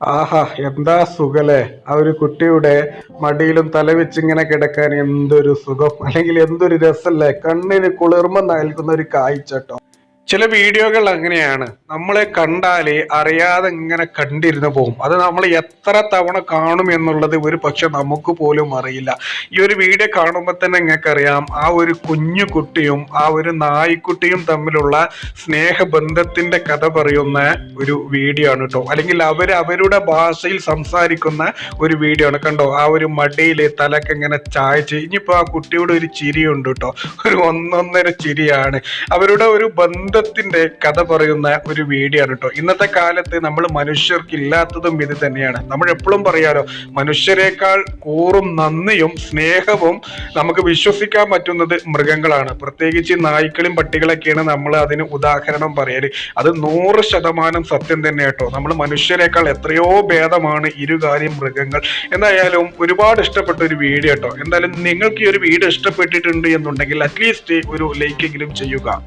ആഹാ എന്താ സുഖല്ലേ? ആ ഒരു കുട്ടിയുടെ മടിയിലും തലവെച്ചിങ്ങനെ കിടക്കാൻ എന്തൊരു സുഖം? അല്ലെങ്കിൽ എന്തൊരു രസല്ലേ? കണ്ണിന് കുളിർമ നൽകുന്ന ഒരു കാഴ്ച ട്ടോ ചില വീഡിയോകൾ അങ്ങനെയാണ്. നമ്മളെ കണ്ടാലേ അറിയാതെ ഇങ്ങനെ കണ്ടിരുന്നു പോകും. അത് നമ്മൾ എത്ര തവണ കാണും എന്നുള്ളത് ഒരു പക്ഷെ നമുക്ക് പോലും അറിയില്ല. ഈ ഒരു വീഡിയോ കാണുമ്പോൾ തന്നെ നിങ്ങൾക്കറിയാം ആ ഒരു കുഞ്ഞു കുട്ടിയും ആ ഒരു നായ്ക്കുട്ടിയും തമ്മിലുള്ള സ്നേഹബന്ധത്തിന്റെ കഥ പറയുന്ന ഒരു വീഡിയോ ആണ് കേട്ടോ. അല്ലെങ്കിൽ അവർ അവരുടെ ഭാഷയിൽ സംസാരിക്കുന്ന ഒരു വീഡിയോ ആണ്. കണ്ടോ? ആ ഒരു മടിയിൽ തലക്ക് ഇങ്ങനെ ചായച്ച് ഇനിയിപ്പോ ആ കുട്ടിയുടെ ഒരു ചിരിയുണ്ട് കേട്ടോ. ഒരു ഒന്നൊന്നര ചിരിയാണ്. അവരുടെ ഒരു ബന്ധത്തിന്റെ കഥ പറയുന്ന ഒരു വീഡിയോ ആണ് കേട്ടോ. ഇന്നത്തെ കാലത്ത് നമ്മൾ മനുഷ്യർക്ക് ഇല്ലാത്തതും ഇത് തന്നെയാണ്. നമ്മൾ എപ്പോഴും പറയാലോ മനുഷ്യരെക്കാൾ കൂറും നന്ദിയും സ്നേഹവും നമുക്ക് വിശ്വസിക്കാൻ പറ്റുന്നത് മൃഗങ്ങളാണ്. പ്രത്യേകിച്ച് നായ്ക്കളും പട്ടികളൊക്കെയാണ് നമ്മൾ അതിന് ഉദാഹരണം പറയൽ. അത് നൂറ് ശതമാനം സത്യം തന്നെ കേട്ടോ. നമ്മൾ മനുഷ്യരെക്കാൾ എത്രയോ ഭേദമാണ് ഇരുകാര്യം മൃഗങ്ങൾ. എന്തായാലും ഒരുപാട് ഇഷ്ടപ്പെട്ട ഒരു വീഡിയോ കേട്ടോ. എന്തായാലും നിങ്ങൾക്ക് ഈ ഒരു വീഡിയോ ഇഷ്ടപ്പെട്ടിട്ടുണ്ട് എന്നുണ്ടെങ്കിൽ അറ്റ്ലീസ്റ്റ് ഒരു ലൈക്കെങ്കിലും ചെയ്യുക.